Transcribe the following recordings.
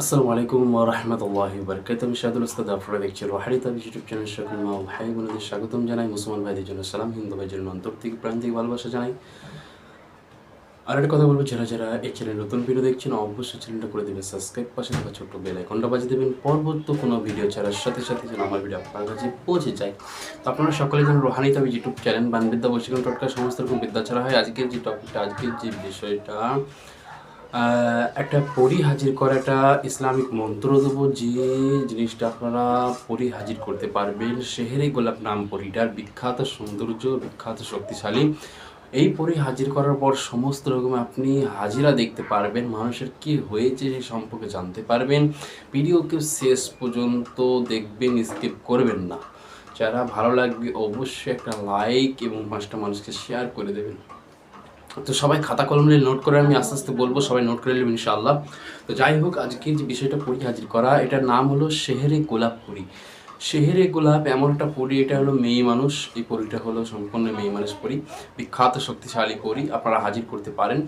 আসসালামু আলাইকুম রহমতুল্লাহ বরকাত আমি শাহুল উস্তাদ, আপনারা দেখছেন রোহানি তাবি ইউটিউব চ্যানেল সকল মা ভাই বোনদের স্বাগতম জানাই। মুসলমান ভাইদের জন্য সালাম, হিন্দু ভাইদের জন্য অন্তর থেকে প্রাণ থেকে ভালোবাসা জানাই। আর একটা কথা বলব, যারা যারা এই চ্যানেল নতুন ভিডিও দেখছেন, অবশ্যই চ্যানেলটা করে দেবেন সাবস্ক্রাইব পাশে থাকা ছোট্ট বেল আইকনটা বাজিয়ে দেবেন। পরবর্তী কোনো ভিডিও ছাড়ার সাথে সাথে যেন আমার ভিডিও আপনার কাছে পৌঁছে যায়। তো আপনারা সকলে যেন রোহানি তাবি ইউটিউব চ্যানেল বানবিদ্যা বৈশিকরণ টটকা সমস্ত রকম বিদ্যা ছাড়া হয়। আজকের যে টপিকটা আজকের যে বিষয়টা একটা পরি হাজির করা একটা ইসলামিক মন্ত্র দেবো। যে জিনিসটা আপনারা পরি হাজির করতে পারবেন, শেহেরে গোলাপ নাম পরিটার বিখ্যাত সৌন্দর্য, বিখ্যাত শক্তিশালী। এই পরি হাজির করার পর সমস্ত রকম আপনি হাজিরা দেখতে পারবেন, মানুষের কি হয়েছে সেই সম্পর্কে জানতে পারবেন। ভিডিওকে শেষ পর্যন্ত দেখবেন, স্কিপ করবেন না। যারা ভালো লাগবে অবশ্যই একটা লাইক এবং পাঁচটা মানুষকে শেয়ার করে দেবেন। তো সবাই খাতা কলম নোট করে আমি আস্তে আস্তে বলব, সবাই নোট করে নেবেন ইনশাআল্লাহ। তো যাই হোক, আজকে যে বিষয়টা পড়ি, হাজির করা, এটার নাম হলো শেহেরে গোলাপ পরি। শেহেরে গোলাপ এমন একটা পরি, এটা হলো মেয়ে মানুষ। এই পরিটা হলো সম্পূর্ণ মেয়ে মানুষ পরি। বিখ্যাত, শক্তিশালী পরি, আপনারা হাজির করতে পারেন।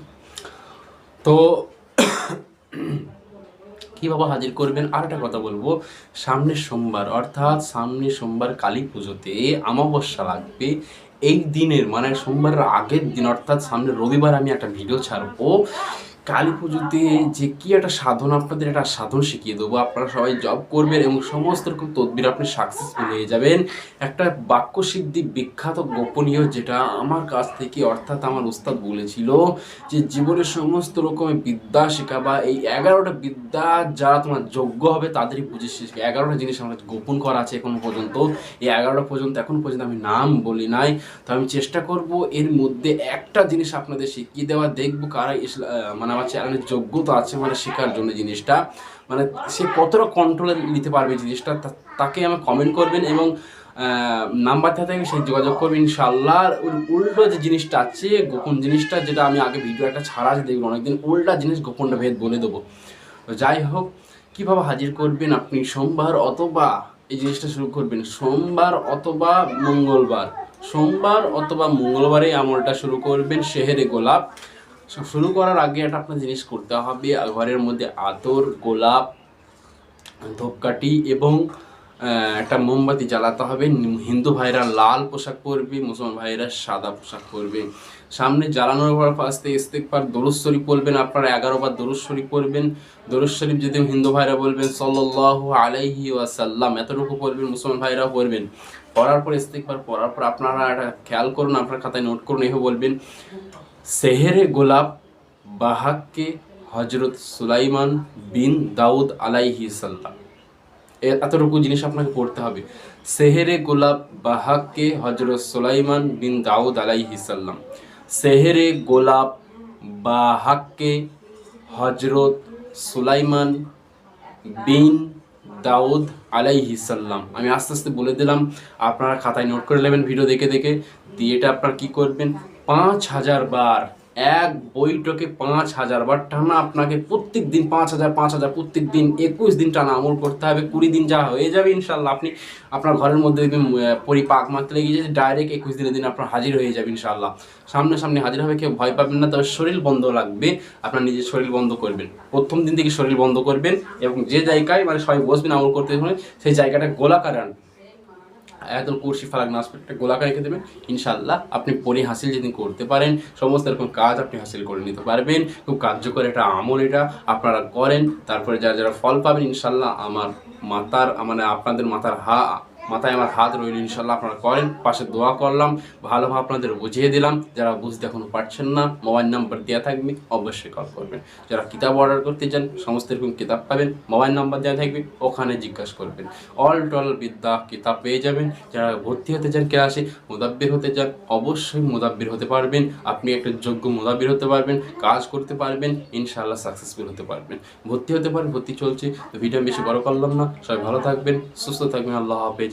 তো কীভাবে হাজির করবেন? আর একটা কথা বলব, সামনের সোমবার, অর্থাৎ সামনের সোমবার কালী পুজোতে অমাবস্যা লাগবে। এই দিনের মানে সোমবারের আগের দিন অর্থাৎ সামনে রবিবার আমি একটা ভিডিও ছাড়বো। কালী পুজোতে যে কি একটা সাধন আপনাদের একটা সাধন শিখিয়ে দেবো। আপনারা সবাই জব করবেন এবং সমস্ত রকম তদবির আপনি সাকসেসফুল হয়ে যাবেন। একটা বাক্য সিদ্ধি বিখ্যাত, গোপনীয় যেটা আমার কাছ থেকে অর্থাৎ আমার উস্তাদ বলেছিল যে জীবনের সমস্ত রকমের বিদ্যা শেখা বা এই এগারোটা বিদ্যা যারা তোমার যোগ্য হবে তাদেরই বুঝে শিখবে এগারোটা জিনিস আমার গোপন করা আছে এখন পর্যন্ত। এই এগারোটা পর্যন্ত, এখন পর্যন্ত আমি নাম বলি নাই। তো আমি চেষ্টা করব এর মধ্যে একটা জিনিস আপনাদের শিখিয়ে দেওয়া। দেখব কারা ইসলা মানে আমার চ্যানেলের যোগ্যতা আছে মানে শেখার জন্য জিনিসটা। মানে সে কতটা কন্ট্রোলে নিতে পারবে জিনিসটা তাকে আমার কমেন্ট করবেন এবং নাম্বার থাকে সেই যোগাযোগ করবেন ইনশাল্লাহ উল্টো যে জিনিসটা আছে, গোপন জিনিসটা, যেটা আমি আগে ভিডিও একটা ছাড়া আছে, দেখবেন অনেকদিন উল্টা জিনিস গোপনটা ভেদ বলে দেবো। যাই হোক, কীভাবে হাজির করবেন আপনি সোমবার অথবা এই জিনিসটা শুরু করবেন? সোমবার অথবা মঙ্গলবার। সোমবার অথবা মঙ্গলবারে আমলটা শুরু করবেন, শেহেরে গোলাপ। সো শুরু করার আগে একটা আপনার জিনিস করতে হবে। ঘরের মধ্যে আতর, গোলাপ, ধূপকাঠি এবং একটা মোমবাতি জ্বালাতে হবে। হিন্দু ভাইরা লাল পোশাক পরবে, মুসলমান ভাইরা সাদা পোশাক পরবে। সামনে জ্বালানোর পর ফার্স্টে ইস্তেকবার দরুদ শরীফ পড়বেন। আপনারা এগারো বার দরুদ শরীফ পড়বেন। দরুদ শরীফ যদি হিন্দু ভাইরা বলবেন, সাল্লাল্লাহু আলাইহি ওয়াসাল্লাম এতটুকু পড়বেন, মুসলমান ভাইরা পড়বেন। পড়ার পর ইস্তেকবার পড়ার পর আপনারা একটা খেয়াল করুন, আপনার খাতায় নোট করুন, এভাবে বলবেন। সেহেরে গোলাপ বাহাককে হজরত সুলাইমান বিন দাউদ আলাইহি সাল্লাম। এতটুকু জিনিস আপনাকে পড়তে হবে। সেহেরে গোলাপ বাহাক্কে হজরত সুলাইমান বিন দাউদ আলাইহি সাল্লাম। সেহেরে গোলাপ বাহাককে হজরত সুলাইমান বিন দাউদ আলাইহি সাল্লাম। আমি আস্তে আস্তে বলে দিলাম। আপনারা খাতায় নোট করে নেবেন, ভিডিও দেখে দেখে। দিয়ে এটা আপনারা কী করবেন? পাঁচ হাজার বার, এক বইটাকে পাঁচ হাজার বার টানা আপনাকে প্রত্যেক দিন পাঁচ হাজার পাঁচ হাজার, প্রত্যেক দিন একুশ দিন টানা আমল করতে হবে, কুড়ি দিন যা হয়ে যাবে ইনশাল্লাহ। আপনি আপনার ঘরের মধ্যে দেখবেন পরিপাক মাত্র লেগে গিয়েছে ডাইরেক্ট একুশ দিনের দিন আপনার হাজির হয়ে যাবে ইনশাল্লাহ। সামনে সামনে হাজির হবে, কেউ ভয় পাবেন না, তবে শরীর বন্ধ লাগবে আপনার নিজের শরীর বন্ধ করবেন। প্রথম দিন থেকে শরীর বন্ধ করবেন এবং যে জায়গায় মানে সবাই বসবেন আমল করতে, সেই জায়গাটা গোলাকার কুরসি কুর্সি ফালাক নাস একটা গোলাকা রেখে দেবেন। ইনশাল্লাহ আপনি পরি হাসিল যদি করতে পারেন, সমস্ত রকম কাজ আপনি হাসিল করে নিতে পারবেন। খুব কার্যকর একটা আমল এটা আপনারা করেন। তারপরে যারা যারা ফল পাবেন ইনশাল্লাহ আমার মাতার মানে আপনাদের মাথার হা মাথায় আমার হাত রইল ইনশাল্লাহ আপনারা করেন। পাশে দোয়া করলাম ভালোভাবে আপনাদের বুঝিয়ে দিলাম। যারা বুঝতে এখনও পারছেন না, মোবাইল নাম্বার দেওয়া থাকবে, অবশ্যই কল করবেন। যারা কিতাব অর্ডার করতে চান, সমস্ত রকম কিতাব পাবেন, মোবাইল নাম্বার দেওয়া থাকবে, ওখানে জিজ্ঞাসা করবেন। অল টল বিদ্যা কিতাব পেয়ে যাবেন। যারা ভর্তি হতে চান ক্লাসে, মোদাব্বির হতে চান, অবশ্যই মোদাব্বির হতে পারবেন। আপনি একটা যোগ্য মোদাব্বির হতে পারবেন, কাজ করতে পারবেন, ইনশাআল্লাহ সাকসেসফুল হতে পারবেন। ভর্তি হতে পারেন ভর্তি চলছে, তো ভিডিও বেশি বড় করলাম না। সবাই ভালো থাকবেন, সুস্থ থাকবেন, আল্লাহ হাফেজ।